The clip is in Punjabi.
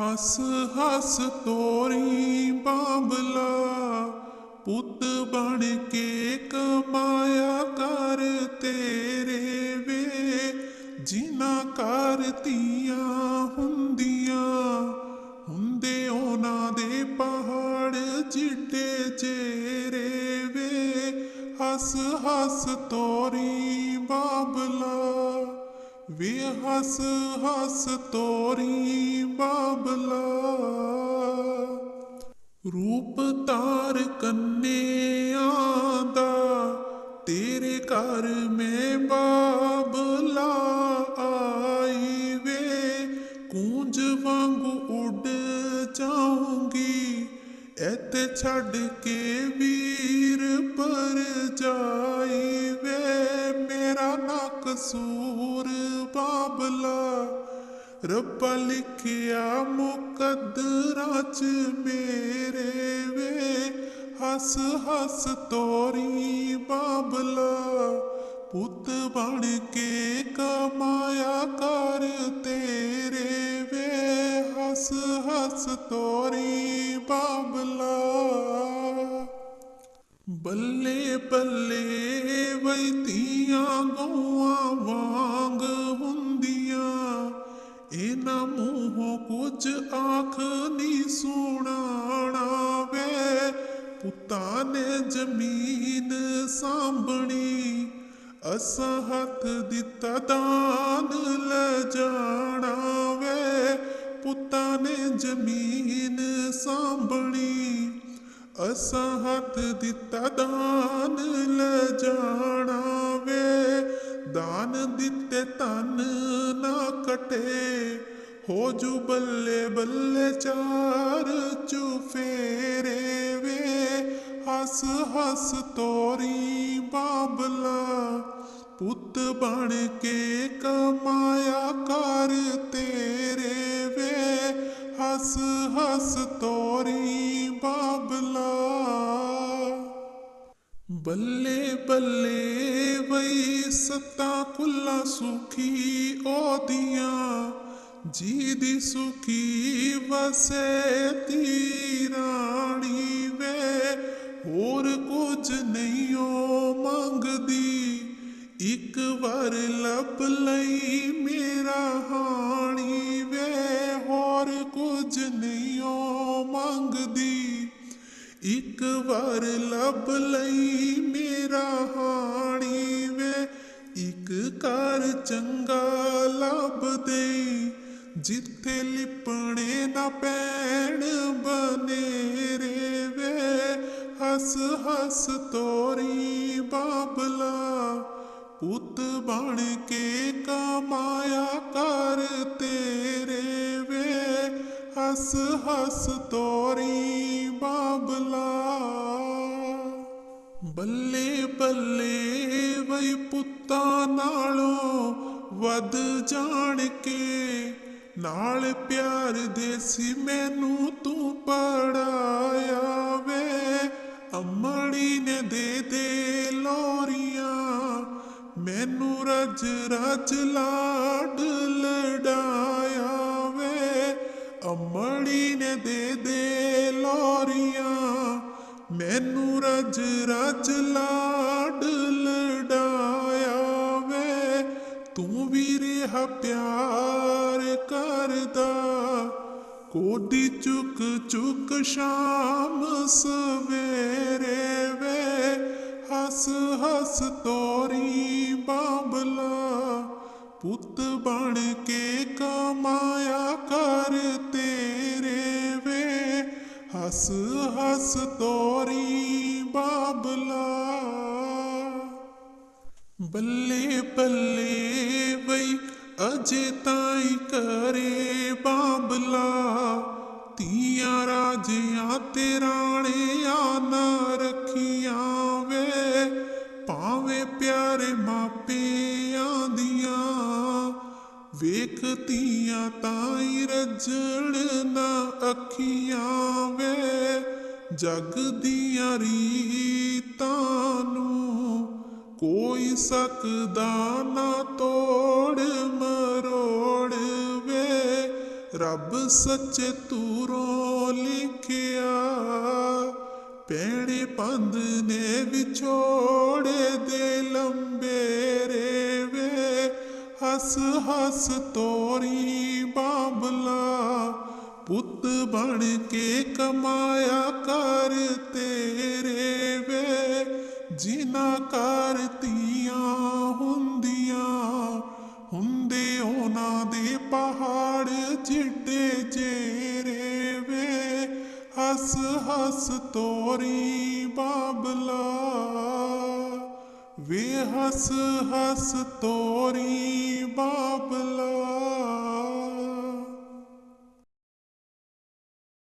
ਹੱਸ ਹੱਸ ਤੋਰੀ ਬਾਬਲਾ, ਪੁੱਤ ਬਣ ਕੇ ਕਮਾਇਆ ਕਰ ਤੇਰੇ ਵੇ। ਜਿਨਾ ਘਰ ਧੀਆਂ ਹੁੰਦੀਆਂ, ਹੁੰਦੇ ਉਹਨਾਂ ਦੇ ਪਹਾੜ ਜਿੱਡੇ ਚੇਰੇ ਵੇ। ਹੱਸ ਹੱਸ ਤੋਰੀ ਬਾਬਲਾ ਵੇ ਹੱਸ ਹੱਸ ਤੋਰੀ ਬਾਬਲਾ। ਰੂਪ ਤਾਰ ਕੰਨਿਆਂ ਦਾ, ਤੇਰੇ ਘਰ ਮੈਂ ਬਾਬਲਾ ਆਈ ਵੇ। ਕੂੰਜ ਵਾਂਗੂ ਉੱਡ ਜਾਊਂਗੀ ਇੱਥੇ ਛੱਡ ਕੇ ਵੀਰ ਪਰ ਜਾਈ ਵੇ। ਮੇਰਾ ਨਾ ਕਸੂਰ ਬਾਬਲਾ ਰੱਬਾ ਲਿਖਿਆ ਮੁਕੱਦਰਾਂ ਚ ਮੇਰੇ ਵੇ। ਹੱਸ ਹੱਸ ਤੋਰੀ ਬਾਬਲਾ, ਪੁੱਤ ਬਣ ਕੇ ਕਮਾਇਆ ਕਰ ਤੇਰੇ ਵੇ। ਹੱਸ ਹੱਸ ਤੋਰੀ ਬਾਬਲਾ, ਬੱਲੇ ਬੱਲੇ ਵਈ ਧੀਆਂ ਪੁੱਤਾਂ ਨੇ ਜ਼ਮੀਨ ਸਾਂਭਣੀ, ਅਸਾਂ ਹੱਥ ਦਿੱਤਾ ਦਾਨ ਲੈ ਜਾਣਾ ਵੇ ਪੁੱਤਾਂ ਨੇ ਜ਼ਮੀਨ ਸਾਂਭਣੀ, ਅਸਾਂ ਹੱਥ ਦਿੱਤਾ ਦਾਨ ਲੈ ਜਾਣਾ ਵੇ ਦਾਨ ਦਿੱਤੇ ਤਨ ਨਾ ਕਟੇ ਹੋ ਜੂ ਬੱਲੇ ਬੱਲੇ ਚਾਰ ਚੁਫੇਰੇ ਵੇ। ਹੱਸ ਹੱਸ ਤੋਰੀ ਬਾਬਲਾ, ਪੁੱਤ ਬਣ ਕੇ ਕਮਾਇਆ ਕਰ ਤੇਰੇ ਵੇ। ਹੱਸ ਹੱਸ ਤੋਰੀ ਬਾਬਲਾ, ਬੱਲੇ ਬੱਲੇ ਵਈ ਸਤਾ ਕੁੱਲਾ ਸੁਖੀ ਉਹਦੀਆਂ। ਜੀ ਦੀ ਸੁਖੀ ਵਸੇ ਤੀ ਰਾਣੀ ਵੇ, ਹੋਰ ਕੁਝ ਨਹੀਂ ਓ ਮੰਗਦੀ। ਇੱਕ ਵਾਰ ਲੱਭ ਲਈ ਮੇਰਾ ਹਾਣੀ ਵੇ, ਹੋਰ ਕੁਝ ਨਹੀਂ ਓ ਮੰਗਦੀ। ਇੱਕ ਵਾਰ ਲੱਭ ਲਈ ਮੇਰਾ ਜਿੱਥੇ ਲਿਪਣੇ ਨਾ ਪੈਣ ਬਨੇਰੇ ਵੇ ਹੱਸ ਹੱਸ ਤੋਰੀ ਬਾਬਲਾ, ਪੁੱਤ ਬਣ ਕੇ ਕਮਾਇਆ ਕਰ ਤੇਰੇ ਵੇ ਹੱਸ ਹੱਸ ਤੋਰੀ ਬਾਬਲਾ, ਬੱਲੇ ਬੱਲੇ ਵਈ ਪੁੱਤਾਂ ਨਾਲੋਂ ਵੱਧ ਜਾਣ ਕੇ ਨਾਲ ਪਿਆਰ ਦੇਸੀ ਮੈਨੂੰ ਤੂੰ ਪੜਾਇਆ ਵੇ। ਅਮੜੀ ਨੇ ਦੇ ਦੇ ਲੋਰੀਆਂ, ਮੈਨੂੰ ਰਜ ਰਜ ਲਾਡ ਲੜਾਇਆ ਵੇ। ਅਮੜੀ ਨੇ ਦੇ ਦੇ ਲੋਰੀਆਂ, ਮੈਨੂੰ ਰਜ ਰਜ ਲਾਡ ਲੜਾਇਆ ਵੇ। ਤੂੰ ਵੀ ਰਿਹਾ ਪਿਆਰ ਕੋਡੀ ਚੁੱਕ ਚੁੱਕ ਸ਼ਾਮ ਸਵੇਰੇ ਵੇ, ਹੱਸ ਹੱਸ ਤੋਰੀ ਬਾਬਲਾ। ਪੁੱਤ ਬਣ ਕੇ ਕਮਾਇਆ ਕਰ ਤੇਰੇ ਵੇ, ਹੱਸ ਹੱਸ ਤੋਰੀ ਬਾਬਲਾ। ਬੱਲੇ ਬੱਲੇ ਬਈ ਅਜੇ ਤਾਈ ਕਰੇ ਬਾਬਲਾ, ਧੀਆਂ ਰਾਜਿਆਂ ਤੇ ਰਾਣਿਆਂ ਨਾ ਰੱਖੀਆਂ ਵੇ, ਭਾਵੇਂ ਪਿਆਰੇ ਮਾਪਿਆਂ ਦੀਆਂ। ਵੇਖ ਤੀਆਂ ਤਾਈ ਰਜਣ ਨਾ ਅੱਖੀਆਂ ਵੇ, ਜਗ ਦੀਆਂ ਰੀਤਾਂ ਨੂੰ ਕੋਈ ਸਕਦਾ ਨਾ ਤੋੜ ਮਰੋੜ ਵੇ। ਰੱਬ ਸੱਚੇ ਤੂਰੋਂ ਲਿਖਿਆ ਪੈਣੇ ਪੰਦ ਨੇ ਵਿਛੋੜੇ ਦੇ ਲੰਬੇ ਰੇਵੇ ਹੱਸ ਹੱਸ ਤੋਰੀ ਬਾਬਲਾ, ਪੁੱਤ ਬਣ ਕੇ ਕਮਾਇਆ ਕਰ ਤੇਰੇ ਵੇ। ਜਿਨਾ ਕਰਤੀਆਂ ਹੁੰਦੀਆਂ, ਹੁੰਦੇ ਉਹਨਾਂ ਦੇ ਪਹਾੜ ਜਿੱਡੇ ਜੇਰੇ ਵੇ। ਹੱਸ ਹੱਸ ਤੋਰੀ ਬਾਬਲਾ, ਵੇ ਹੱਸ ਹੱਸ ਤੋਰੀ ਬਾਬਲਾ।